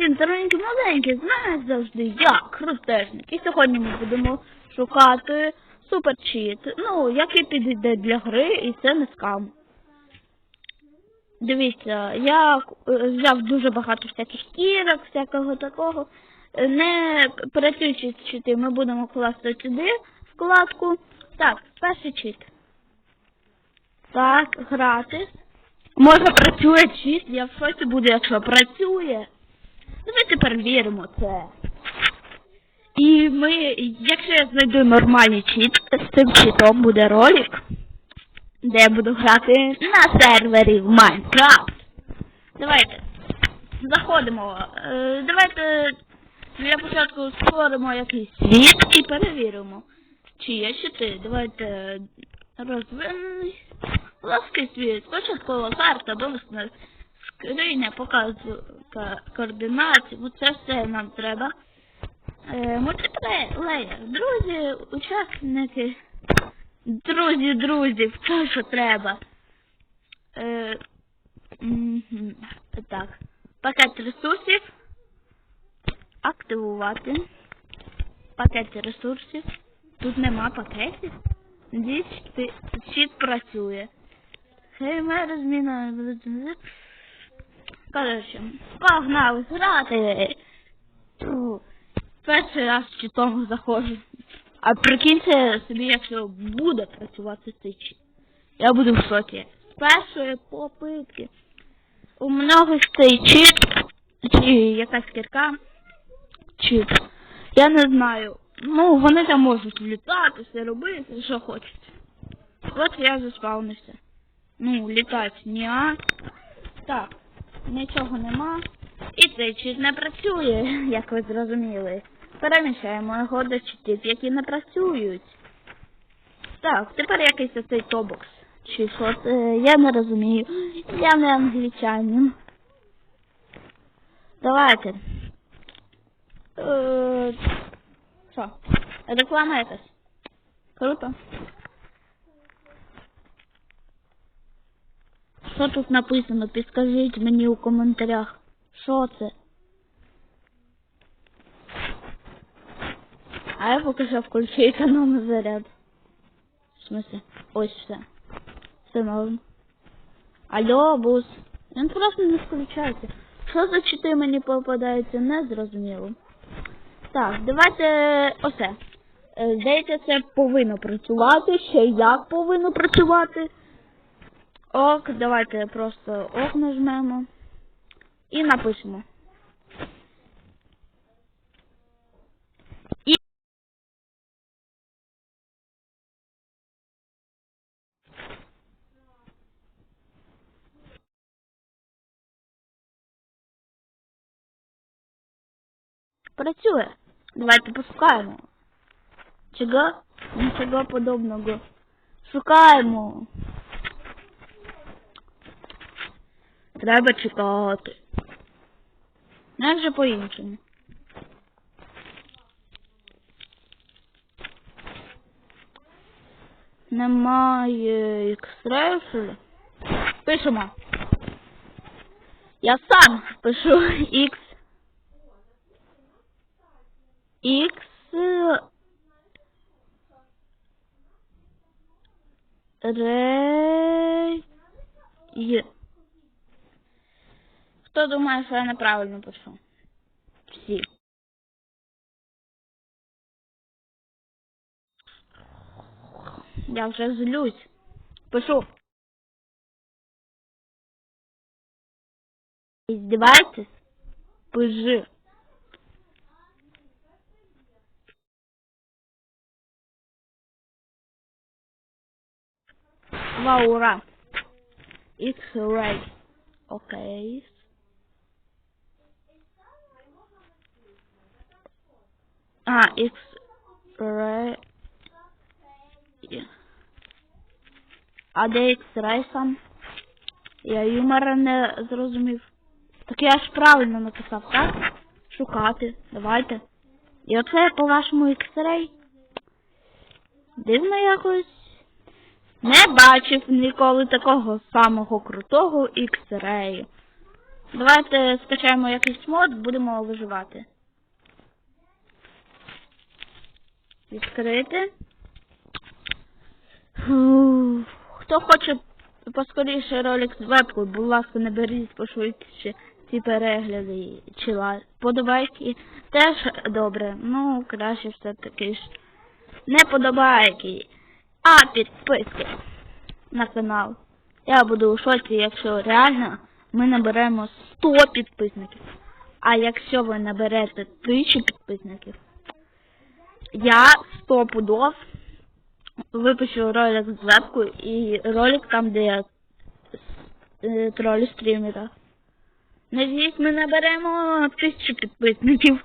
всім дорогенькі маленькі, знаєш завжди я, крутежник. І сьогодні ми будемо шукати суперчіт. Ну, який підійде для гри, і це не скам. Дивіться, я е, взяв дуже багато всяких кірок, всякого такого. Не працюючи чити, ми будемо класти сюди вкладку. Так, перший чит. Так, грати. Може працює чит, я в шоці буду, якщо працює. Давайте перевіримо це. І ми, якщо я знайду нормальний чит, з цим читом буде ролик, де я буду грати на сервері в Майнкрафт. Давайте. Заходимо. Е, давайте для початку створимо якийсь світ і перевіримо, чи є чити. Давайте розвинений. Плоский світ. Спочатку карта, довесна скриня, показує ка- координати. Оце все нам треба. Е, мультиплеєр. Друзі, учасники. Друзі, друзі, все, що треба. Е, так. Пакет ресурсів. Активувати. Пакет ресурсів. Тут нема пакетів. Десь щит працює. Хеймер зміна. Коротше, погнали грати. Перший раз з читом заходжу. А прикиньте собі, якщо буде працювати цей чит. Я буду в шокі. З першої попитки. У много цей чит, чи якась кірка, чит. Я не знаю. Ну, вони там можуть літати, все робити, що хочуть. От я заспавнився. Ну, літати ні, а. Так, нічого нема. І цей чит не працює, як ви зрозуміли. Переміщаємо його до читів, які не працюють. Так, тепер якийсь оцей тобокс. Чи що це? Я не розумію. Я не англічанин. Давайте. Е, Що? Реклама якась. Круто. Що тут написано? Підскажіть мені у коментарях. Що це? А я поки що включу економний заряд. В смысле? Ось все. Все норм. Алло, бус. Він просто не включається. Що за чити мені попадаються, не зрозуміло. Так, давайте оце. Е, Здається, це повинно працювати. Ще як повинно працювати. Ок, давайте просто ок нажмемо. І напишемо. І... Працює. Давайте пошукаємо. Чого? Нічого подобного. Шукаємо. Треба чекати. Як же по-іншому? Немає ексрею, що? Пишемо. Я сам пишу X. X. Ре. Є. Хто думає, що я неправильно пишу? Всі. Я вже злюсь. Пишу. Издеваетесь? Пыжи. Ваура. X-ray. Окей. А, X-ray. А де X-ray сам? Я юмора не зрозумів. Так я ж правильно написав, так? Шукати. Давайте. І оце по-вашому X-ray? Дивно якось. Не бачив ніколи такого самого крутого X-ray. Давайте скачаємо якийсь мод, будемо виживати. Відкрити. Фу. Хто хоче поскоріше ролик з вебкою, будь ласка, не беріть пошвидше ці перегляди чи лайк. Подобайки теж добре. Ну, краще все-таки ж не подобайки, а підписки на канал. Я буду у шоці, якщо реально ми наберемо 100 підписників. А якщо ви наберете 1000 підписників, я 100 пудов випущу ролик з вебкою і ролик там, де я е, тролю стрімера. Надіюсь, ми наберемо тисячу підписників.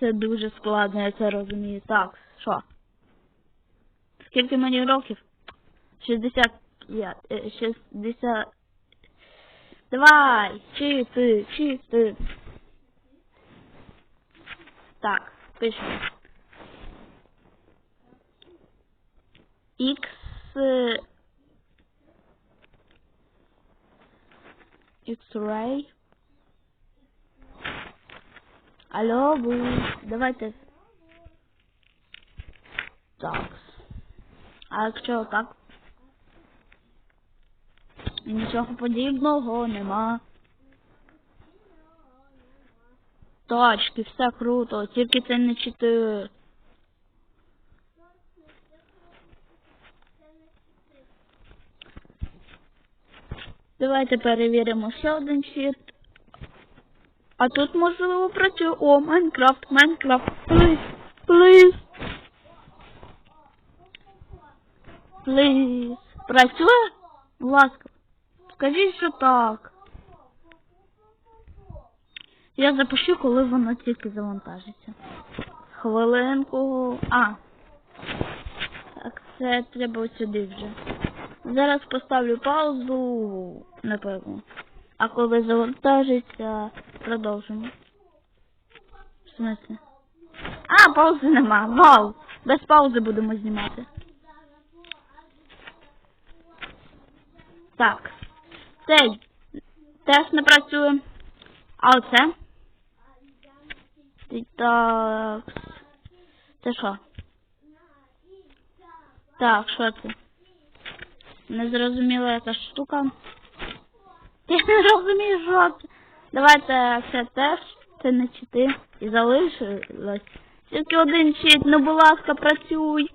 Це дуже складно, я це розумію. Так, що? Скільки мені років? 65. е, 60. Давай, чисти, чисти. Так, пишемо. X X-ray. Алло, ви, давайте. Так. А якщо так? Нічого подібного нема. Точки, все круто, тільки це не 4. Давайте перевіримо ще один щит. А тут можливо працює. О, Майнкрафт, Майнкрафт. Плиз, плиз. Плиз. Працює? Ласка. Скажіть, що так. Я запущу, коли воно тільки завантажиться. Хвилинку. А. Так, це треба сюди вже. Зараз поставлю паузу, напевно. А коли завантажиться, продовжимо. В смысле? А, паузи нема. Вау! Без паузи будемо знімати. Так. Цей теж не працює. А оце? Так. Це що? Так, що це? Незрозуміла якась штука. Я не розумію, що це. Давайте це теж, це не чити. І залишилось. Тільки один чит, ну будь ласка, працюй.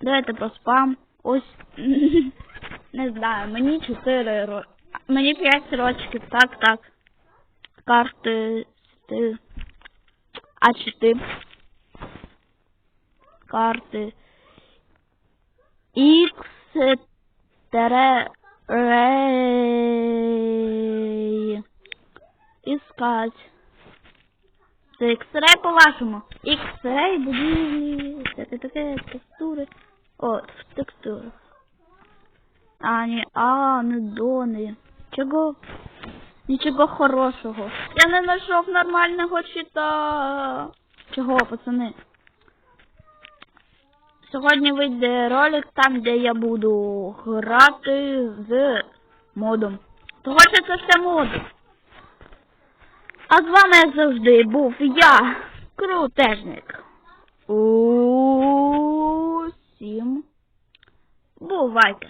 Давайте про спам. Ось. Не знаю, мені 4 ро... Мені 5 рочків, так, так. Карти. Ти. А чи ти? Карти. Ікс рей. Іскать. Це X-ray по-вашому. X-ray, будівлі, таке таке, текстури. О, в текстурах. А, ні, а, не дони. Чого? Нічого хорошого. Я не знайшов нормального чита. Чого, пацани? Сьогодні вийде ролик там, де я буду грати з модом. Того що це все мод. А з вами, як завжди, був я, крутежник. Усім. Бувайте.